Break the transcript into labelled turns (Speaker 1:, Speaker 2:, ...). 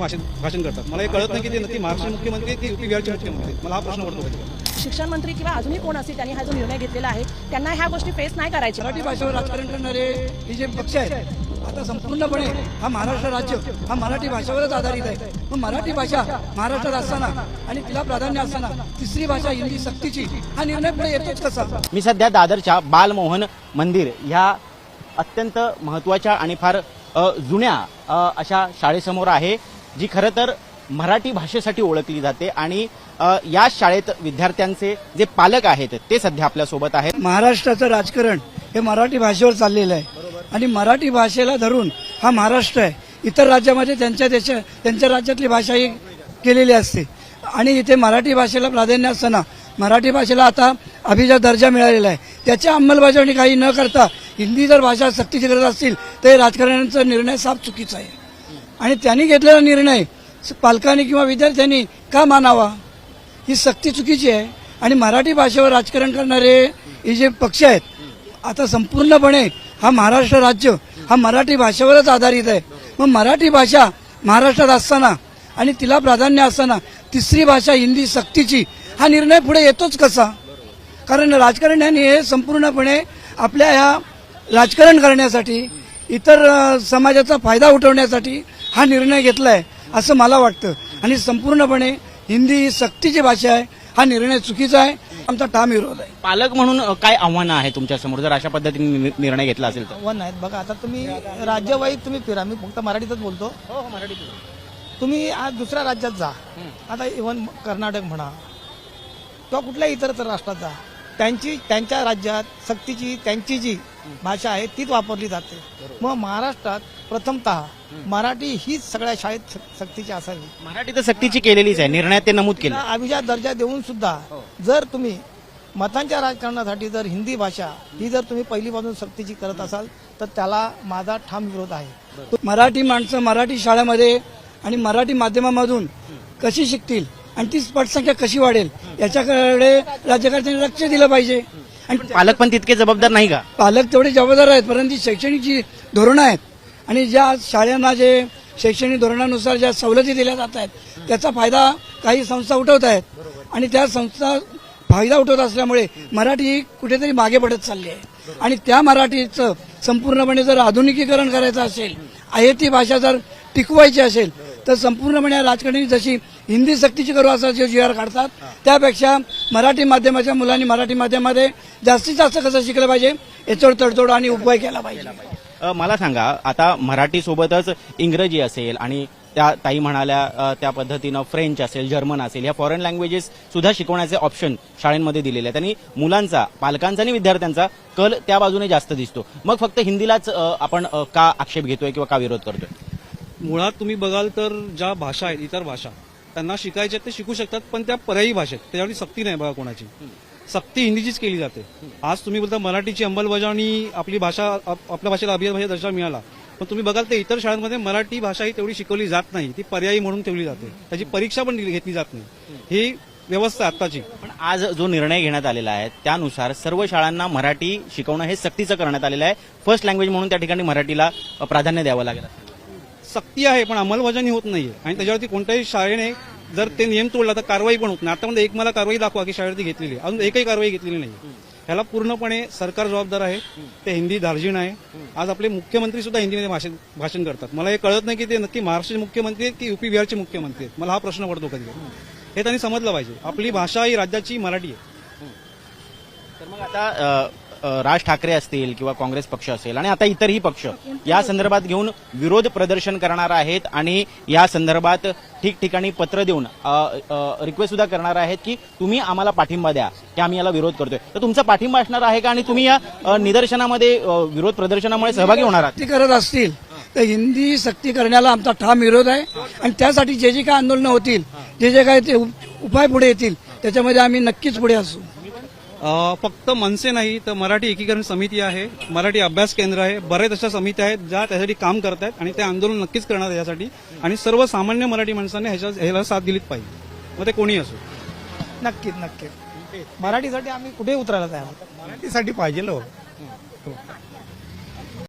Speaker 1: भाषण भाषण करतात. मला हे कळत नाही की ते नक्की महाराष्ट्र मुख्यमंत्री की युपी बिहारचे मुख्यमंत्री. मला हा प्रश्न पडतो
Speaker 2: शिक्षण मंत्री किंवा अजूनही कोण असेल त्यांनी हा जो निर्णय घेतलेला आहे त्यांना ह्या गोष्टी फेस नाही करायच्या.
Speaker 3: मराठी भाषेवर राजकारण करणारे हे जे पक्ष आहेत आता संपूर्णपणे हा महाराष्ट्र राज्य हा मराठी भाषेवरच आधारित आहे. मग मराठी भाषा महाराष्ट्रात असताना आणि तिला प्राधान्य असताना तिसरी भाषा हिंदी सक्तीची हा निर्णय पुढे येतोच कसा?
Speaker 4: मी सध्या दादरच्या बालमोहन मंदिर ह्या अत्यंत महत्त्वाच्या आणि फार जुन्या अशा शाळेसमोर आहे. जी खरं तर मराठी भाषेसाठी ओळखली जाते आणि या शाळेत विद्यार्थ्यांचे जे पालक आहेत ते सध्या आपल्यासोबत आहेत.
Speaker 3: महाराष्ट्राचं राजकारण हे मराठी भाषेवर चाललेलं आहे. आणि मराठी भाषेला धरून हा महाराष्ट्र आहे. इतर राज्यामध्ये त्यांच्या देशा त्यांच्या राज्यातली भाषा ही केलेली असते. आणि इथे मराठी भाषेला प्राधान्य असताना मराठी भाषेला आता अभिजात दर्जा मिळालेला आहे. त्याच्या अंमलबजावणी काही न करता हिंदी जर भाषा सक्तीची करत असतील तर राजकारण्यांचा निर्णय साफ चुकीचा आहे. आणि त्यांनी घेतलेला निर्णय पालकांनी किंवा विद्यार्थ्यांनी का मानावा? ही सक्ती चुकीची आहे. आणि मराठी भाषेवर राजकारण करणारे हे जे पक्ष आहेत आता संपूर्णपणे हा महाराष्ट्र राज्य हा मराठी भाषेवरच आधारित आहे. मग मराठी भाषा महाराष्ट्रात असताना आणि तिला प्राधान्य असताना तिसरी भाषा हिंदी सक्तीची हा निर्णय पुढे येतोच कसा? कारण राजकारण्यांनी हे संपूर्णपणे आपल्या ह्या राजकारण करण्यासाठी इतर समाजाचा फायदा उठवण्यासाठी हा निर्णय घेतला आहे असं मला वाटतं. आणि संपूर्णपणे हिंदी ही सक्तीची भाषा आहे. हा निर्णय चुकीचा आहे. आमचा ठाम विरोध आहे.
Speaker 4: पालक म्हणून काय आव्हानं आहे तुमच्यासमोर? जर अशा पद्धतीने नि- निर्णय घेतला असेल तर.
Speaker 5: वन आहेत. बघा आता तुम्ही राज्यवाईज तुम्ही फिरा. मी फक्त मराठीतच बोलतो. तुम्ही आज दुसऱ्या राज्यात जा. आता इव्हन कर्नाटक म्हणा किंवा कुठल्याही इतर इतर राष्ट्रात जा. त्यांची त्यांच्या राज्यात सक्तीची त्यांची जी भाषा आहे तीच वापरली जाते. मग महाराष्ट्रात प्रथमतः मराठी हीच सगळ्या शाळेत सक- सक्तीची असावी.
Speaker 4: मराठी तर सक्तीची केलेलीच आहे निर्णयात ते नमूद केलं.
Speaker 5: अभिजात दर्जा देऊन सुद्धा जर तुम्ही मतांच्या राजकारणासाठी जर हिंदी भाषा ही जर तुम्ही पहिलीपासून सक्तीची करत असाल तर त्याला माझा ठाम विरोध आहे.
Speaker 3: मराठी माणसं मराठी शाळेमध्ये आणि मराठी माध्यमामधून कशी शिकतील आणि ती पटसंख्या कशी वाढेल याच्याकडे राज्यकर्त्यांनी लक्ष दिलं पाहिजे. आणि
Speaker 4: पालक पण तितके जबाबदार नाही का?
Speaker 3: पालक तेवढे जबाबदार आहेत परंतु शैक्षणिक जी धोरणं आहेत आणि ज्या शाळांना जे शैक्षणिक धोरणानुसार ज्या सवलती दिल्या जात आहेत त्याचा फायदा काही संस्था उठवत आहेत. आणि त्या संस्था फायदा उठवत असल्यामुळे मराठी ही कुठेतरी मागे पडत चालली आहे. आणि त्या मराठीचं संपूर्णपणे जर आधुनिकीकरण करायचं असेल आहे ती भाषा जर टिकवायची असेल तर संपूर्णपणे राजकारणी जशी हिंदी सक्तीची करू असं जे जी आर काढतात त्यापेक्षा मराठी माध्यमाच्या मुलांनी मराठी माध्यमामध्ये जास्तीत जास्त कसं शिकलं पाहिजे याच्यावर तडतोड आणि उपाय केला पाहिजे.
Speaker 4: मला सांगा आता मराठी सोबतच इंग्रजी असेल आणि त्या ताई म्हणाल्या त्या पद्धतीनं फ्रेंच असेल जर्मन असेल या फॉरेन लँग्वेजेस सुद्धा शिकवण्याचे ऑप्शन शाळेमध्ये दिलेले आहेत. आणि मुलांचा पालकांचा आणि विद्यार्थ्यांचा कल त्या बाजूने जास्त दिसतो. मग फक्त हिंदीलाच आपण का आक्षेप घेतोय किंवा का विरोध करतोय?
Speaker 1: मुळात तुम्ही बघाल तर ज्या भाषा आहेत इतर भाषा त्यांना शिकायचे ते शिकू शकतात पण त्या पर्यायी भाषेत. त्याच्यावरती सक्ती नाही बघा कोणाची. सक्ती हिंदीचीच केली जाते. आज तुम्ही बोलता मराठीची अंमलबजावणी आपली भाषा आपल्या भाषेला अभिजात भाषा दर्जा मिळाला. पण तुम्ही बघाल तर इतर शाळांमध्ये मराठी भाषा ही तेवढी शिकवली जात नाही. ती पर्यायी म्हणून ठेवली जाते. त्याची परीक्षा पण घेतली जात नाही. ही व्यवस्था आताची आत्ताची.
Speaker 4: पण आज जो निर्णय घेण्यात आलेला आहे त्यानुसार सर्व शाळांना मराठी शिकवणं हे सक्तीचं करण्यात आलेलं आहे. फर्स्ट लँग्वेज म्हणून त्या ठिकाणी मराठीला प्राधान्य द्यावं लागेल.
Speaker 1: सक्ती आहे पण अंमलबजावणी होत नाहीये. आणि त्याच्यावरती कोणत्याही शाळेने जर ते नियम तोडला तर कारवाई पण होत नाही. आतापर्यंत एक मला कारवाई दाखवा की शाळेवरती घेतलेली अजून एकही कारवाई घेतलेली नाही ह्याला पूर्णपणे सरकार जबाबदार आहे. ते हिंदी धार्जिण आहे. आज आपले मुख्यमंत्री सुद्धा हिंदीमध्ये भाषण भाषण करतात. मला हे कळत नाही की ते नक्की महाराष्ट्राचे मुख्यमंत्री आहेत की युपी बिहारचे मुख्यमंत्री आहेत? मला हा प्रश्न पडतो कधी हे त्यांनी समजलं पाहिजे. आपली भाषा ही राज्याची मराठी आहे.
Speaker 4: तर मग आता राज ठाकरे असतील किंवा काँग्रेस पक्ष असेल आणि आता इतरही पक्ष या संदर्भात घेऊन विरोध प्रदर्शन करणार आहेत आणि या संदर्भात ठिकठिकाणी पत्र देऊन रिक्वेस्ट सुद्धा करणार आहेत की तुम्ही आम्हाला पाठिंबा द्या की आम्ही याला विरोध करतोय. तर तुमचा पाठिंबा असणार आहे का? आणि तुम्ही या निदर्शनामध्ये विरोध प्रदर्शनामुळे सहभागी होणार आहात?
Speaker 3: करत असतील तर हिंदी सक्ती करण्याला आमचा ठाम विरोध आहे. आणि त्यासाठी जे जे काय आंदोलनं होतील जे जे काय ते उपाय पुढे येतील त्याच्यामध्ये आम्ही नक्कीच पुढे असू.
Speaker 1: फक्त मनसे नाही तर मराठी एकीकरण समिती आहे मराठी अभ्यास केंद्र आहे बरेच अशा समित्या आहेत ज्या त्यासाठी काम करत आहेत आणि ते आंदोलन नक्कीच करणार आहे यासाठी. आणि सर्वसामान्य मराठी माणसाने ह्याच्या ह्याला साथ दिलीच पाहिजे. मग ते कोणी असो.
Speaker 5: नक्कीच नक्कीच. मराठीसाठी आम्ही कुठेही उतरायला तयार
Speaker 6: मराठीसाठी पाहिजे हो.